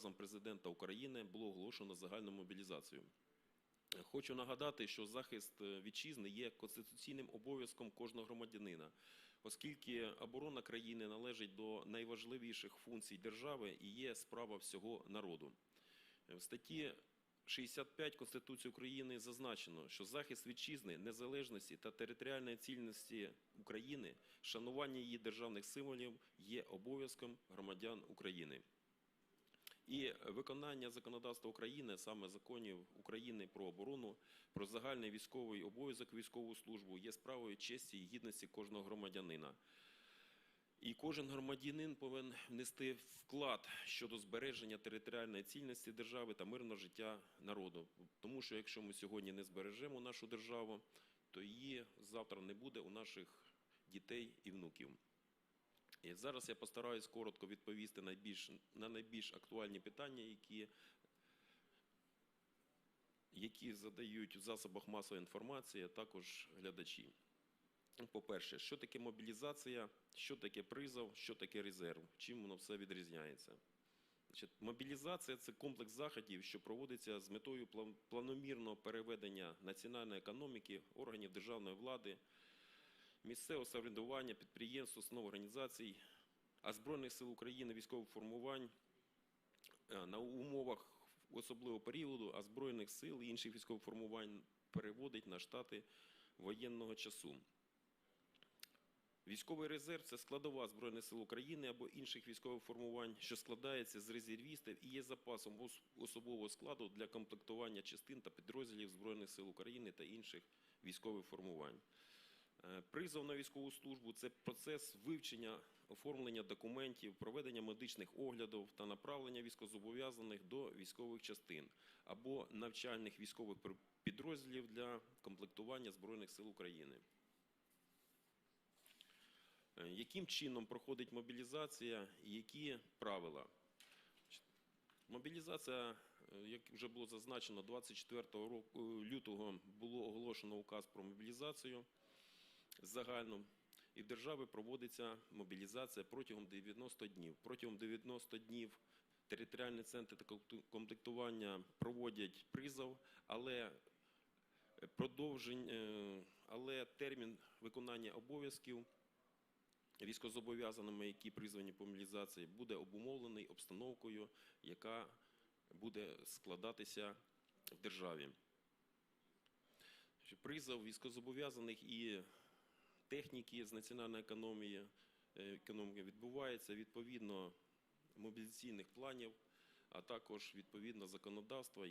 указом президента України було оголошено загальну мобілізацію. Хочу нагадати, що захист е, вітчизни є конституційним обов'язком кожного громадянина, оскільки оборона країни належить до найважливіших функцій держави і є справа всього народу. Е, В статті 65 Конституції України зазначено, що захист вітчизни, незалежності та територіальної цільності України, шанування її державних символів є обов'язком громадян України. І виконання законодавства України, саме законів України про оборону, про загальний військовий обов'язок, військову службу, є справою честі і гідності кожного громадянина. І кожен громадянин повинен внести вклад щодо збереження територіальної цільності держави та мирного життя народу. Тому що якщо ми сьогодні не збережемо нашу державу, то її завтра не буде у наших дітей і внуків. І зараз я постараюсь коротко відповісти найбільш, на найбільш актуальні питання, які, які задають в засобах масової інформації, а також глядачі. По-перше, що таке мобілізація, що таке призов, що таке резерв, чим воно все відрізняється. Значить, мобілізація це комплекс заходів, що проводиться з метою планомірного переведення національної економіки, органів державної влади, місцевого самоврядування, підприємств, основ організацій, а Збройних сил України військових формувань е, на умовах особливого періоду, а Збройних сил і інших військових формувань переводить на штати воєнного часу. Військовий резерв це складова Збройних сил України або інших військових формувань, що складається з резервістів і є запасом особового складу для комплектування частин та підрозділів Збройних сил України та інших військових формувань. Е, Призов на військову службу це процес вивчення, оформлення документів, проведення медичних оглядів та направлення військовозобов'язаних до військових частин або навчальних військових підрозділів для комплектування Збройних сил України. Е, Яким чином проходить мобілізація і які правила? Мобілізація, е, як вже було зазначено, 24 року, лютого було оголошено указ про мобілізацію загальну. І в державі проводиться мобілізація протягом 90 днів. Протягом 90 днів територіальні центри та комплектування проводять призов, але продовжень, е, але термін виконання обов'язків військовозобов'язаними, які призвані по мобілізації, буде обумовлений обстановкою, яка буде складатися в державі. Призов військовозобов'язаних і техніки з національної економії, е, економіки відбувається відповідно мобілізаційних планів, а також відповідно законодавства,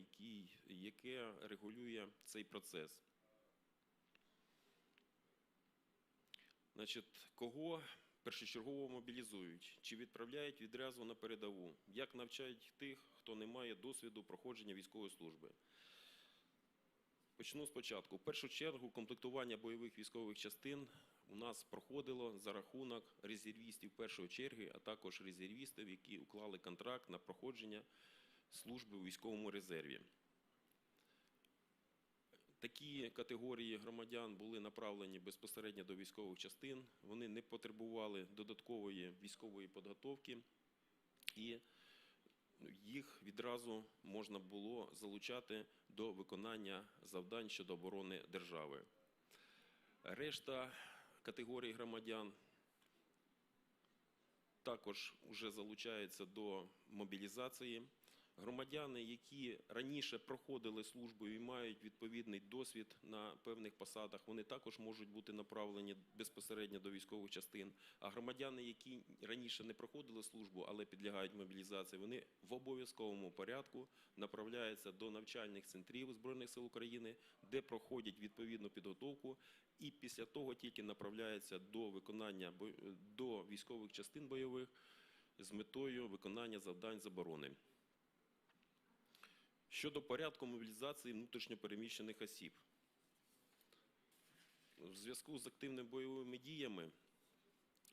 яке регулює цей процес. Значить, кого першочергово мобілізують? Чи відправляють відразу на передову? Як навчають тих, хто не має досвіду проходження військової служби? Почну спочатку. В першу чергу комплектування бойових військових частин у нас проходило за рахунок резервістів першої черги, а також резервістів, які уклали контракт на проходження служби у військовому резерві. Такі категорії громадян були направлені безпосередньо до військових частин. Вони не потребували додаткової військової підготовки, і їх відразу можна було залучати до виконання завдань щодо оборони держави. Решта категорій громадян також вже залучаються до мобілізації. Громадяни, які раніше проходили службу і мають відповідний досвід на певних посадах, вони також можуть бути направлені безпосередньо до військових частин. А громадяни, які раніше не проходили службу, але підлягають мобілізації, вони в обов'язковому порядку направляються до навчальних центрів Збройних сил України, де проходять відповідну підготовку, і після того тільки направляються до виконання до військових частин бойових з метою виконання завдань з оборони. Щодо порядку мобілізації внутрішньопереміщених осіб. В зв'язку з активними бойовими діями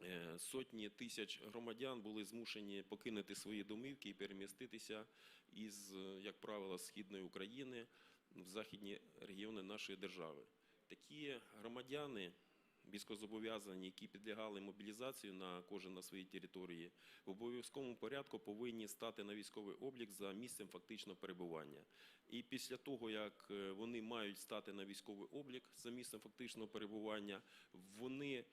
е, сотні тисяч громадян були змушені покинути свої домівки і переміститися із, е, як правило, східної України в західні регіони нашої держави. Такі громадяни військовозобов'язані, які підлягали мобілізації на кожен на своїй території, в обов'язковому порядку повинні стати на військовий облік за місцем фактичного перебування. І після того, як е, вони мають стати на військовий облік за місцем фактичного перебування, вони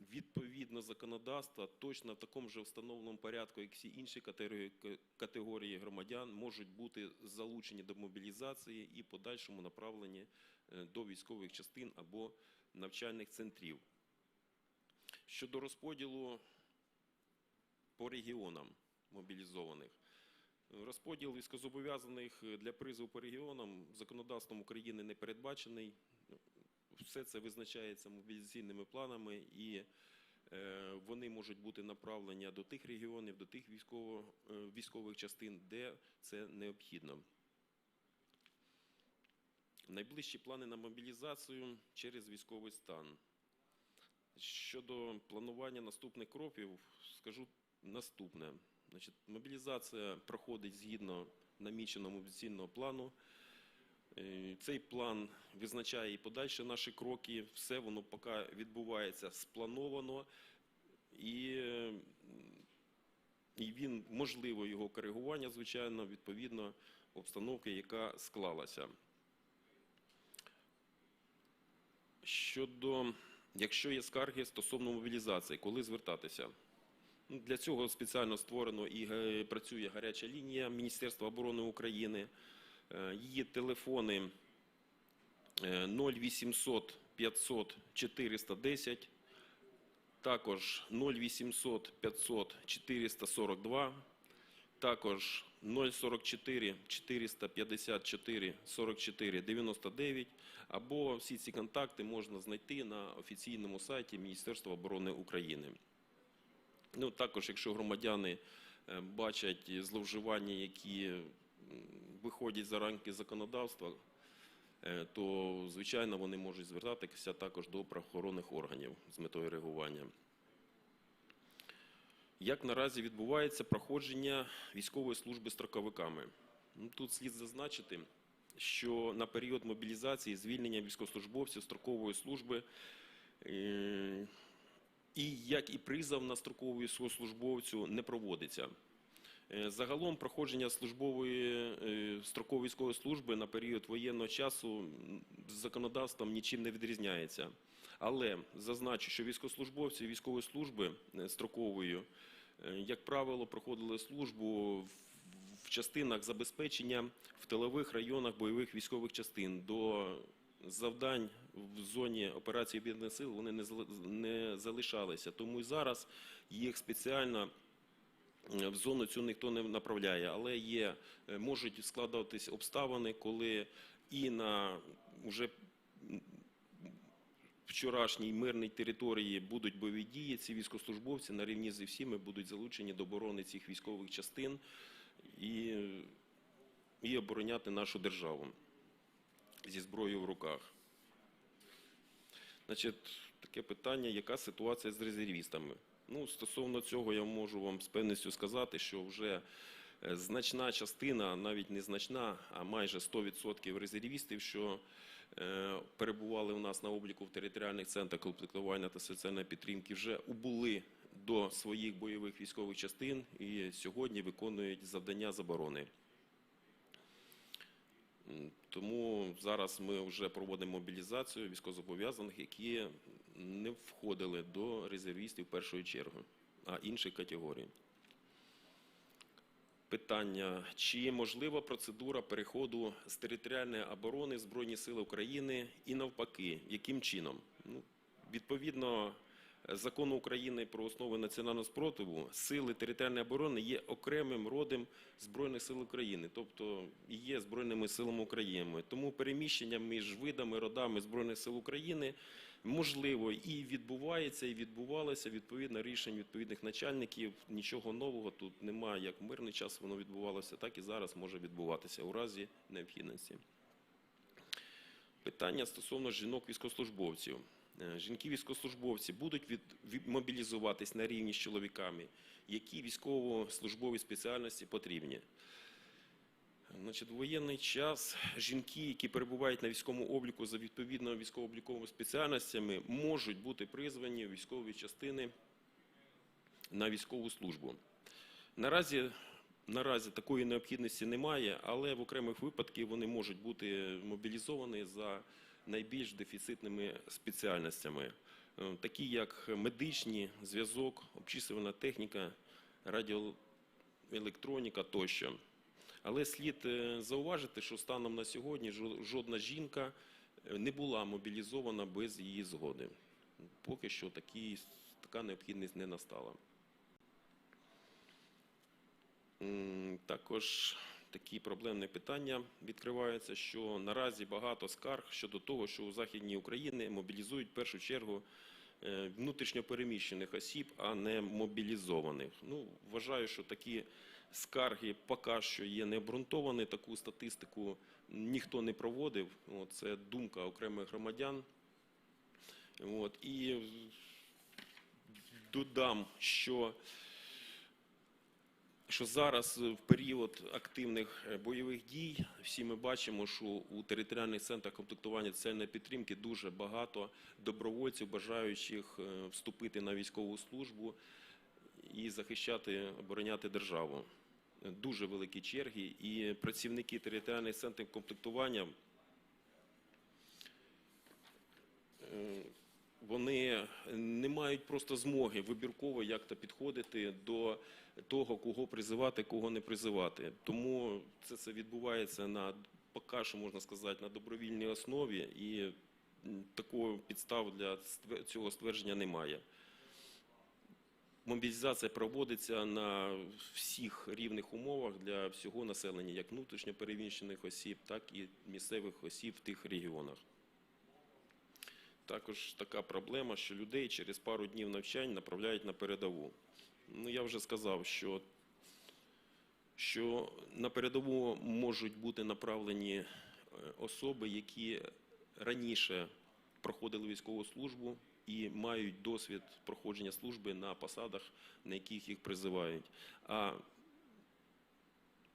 відповідно законодавства точно в такому ж встановленому порядку, як всі інші категорії, категорії громадян, можуть бути залучені до мобілізації і подальшому направлені е, до військових частин або навчальних центрів. Щодо розподілу по регіонам мобілізованих. Розподіл військовозобов'язаних для призову по регіонам законодавством України не передбачений. Все це визначається мобілізаційними планами, і е, вони можуть бути направлені до тих регіонів, до тих військово, е, військових частин, де це необхідно. Найближчі плани на мобілізацію через військовий стан. Щодо планування наступних кроків, скажу наступне. Значить, мобілізація проходить згідно наміченого мобілізаційного плану. Е, Цей план визначає і подальші наші кроки. Все воно поки відбувається сплановано, і, е, і він можливо його коригування, звичайно, відповідно обстановки, яка склалася. Щодо, якщо є скарги стосовно мобілізації, коли звертатися? Ну, Для цього спеціально створено і працює гаряча лінія Міністерства оборони України. Е, Її телефони е, 0800 500 410, також 0800 500 442, також 044 454 44 99, або всі ці контакти можна знайти на офіційному сайті Міністерства оборони України. Ну, також, якщо громадяни е, бачать зловживання, які виходять за рамки законодавства, е, то, звичайно, вони можуть звертатися також до правоохоронних органів з метою реагування. Як наразі відбувається проходження військової служби строковиками? Ну, Тут слід зазначити, що на період мобілізації звільнення військовослужбовців строкової служби е, і як і призов на строкову військовослужбовцю не проводиться. Е, Загалом проходження службової е, строкової військової служби на період воєнного часу з законодавством нічим не відрізняється. Але зазначу, що військовослужбовці військової служби е, строкової, е, як правило, проходили службу в- частинах забезпечення в тилових районах бойових військових частин. До завдань в зоні операції об'єднаних сил вони не зали- не залишалися. Тому і зараз їх спеціально в зону цю ніхто не направляє, але є, е, можуть складатись обставини, коли і на вже вчорашній мирній території будуть бойові дії, ці військовослужбовці на рівні зі всіми будуть залучені до оборони цих військових частин і, і обороняти нашу державу зі зброєю в руках. Значить, таке питання, яка ситуація з резервістами? Ну, стосовно цього я можу вам з певністю сказати, що вже е, значна частина, навіть не значна, а майже 100% резервістів, що е, перебували у нас на обліку в територіальних центрах комплектування та соціальної підтримки, вже убули до своїх бойових військових частин і сьогодні виконують завдання заборони. Тому зараз ми вже проводимо мобілізацію військовозобов'язаних, які не входили до резервістів першої черги, а інших категорій. Питання: чи можлива процедура переходу з територіальної оборони Збройні Сили України і навпаки, яким чином? Ну, відповідно закону України про основи національного спротиву, сили територіальної оборони є окремим родом Збройних сил України, тобто є Збройними силами України. Тому переміщення між видами, родами Збройних сил України можливо і відбувається, і відбувалося відповідно рішень відповідних начальників. Нічого нового тут немає. Як в мирний час воно відбувалося, так і зараз може відбуватися у разі необхідності. Питання стосовно жінок військовослужбовців. Е, Жінки військовослужбовці будуть від, від- мобілізуватись на рівні з чоловіками. Які військово-службові спеціальності потрібні? Значить, в воєнний час жінки, які перебувають на військовому обліку за відповідними військово-обліковими спеціальностями, можуть бути призвані в військові частини на військову службу. Наразі, наразі такої необхідності немає, але в окремих випадках вони можуть бути мобілізовані за найбільш дефіцитними спеціальностями, е, такі як медичні, зв'язок, обчислювальна техніка, радіоелектроніка тощо. Але слід е, зауважити, що станом на сьогодні жо- жодна жінка е, не була мобілізована без її згоди. Поки що такі, така необхідність не настала. Також такі проблемні питання відкриваються, що наразі багато скарг щодо того, що у Західній Україні мобілізують в першу чергу е, внутрішньопереміщених осіб, а не мобілізованих. Ну, вважаю, що такі скарги поки що є необґрунтовані, таку статистику ніхто не проводив. Це думка окремих громадян. І додам, що що зараз в період активних е, бойових дій всі ми бачимо, що у територіальних центрах комплектування соціальної підтримки дуже багато добровольців, бажаючих е, вступити на військову службу захищати, обороняти державу. Дуже великі черги, і працівники територіальних центрів комплектування е, вони не мають просто змоги вибірково як-то підходити до того, кого призивати, кого не призивати. Тому це, це відбувається на поки що можна сказати на добровільній основі, і м, такого підстав для цього ствердження немає. Мобілізація проводиться на всіх рівних умовах для всього населення, як внутрішньопереміщених осіб, так і місцевих осіб в тих регіонах. Також така проблема, що людей через пару днів навчань направляють на передову. Ну, я вже сказав, що, що на передову можуть бути направлені е, особи, які раніше проходили військову службу і мають досвід проходження служби на посадах, на яких їх призивають. А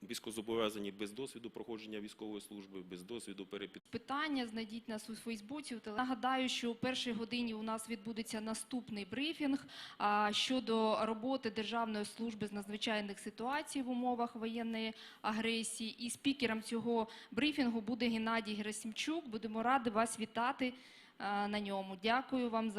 військовозобов'язані без досвіду проходження військової служби, без досвіду перепід. питання знайдіть нас у Фейсбуці. Нагадаю, що у першій годині у нас відбудеться наступний брифінг щодо роботи Державної служби з надзвичайних ситуацій в умовах воєнної агресії. І спікером цього брифінгу буде Геннадій Герасимчук. Будемо раді вас вітати на ньому. Дякую вам за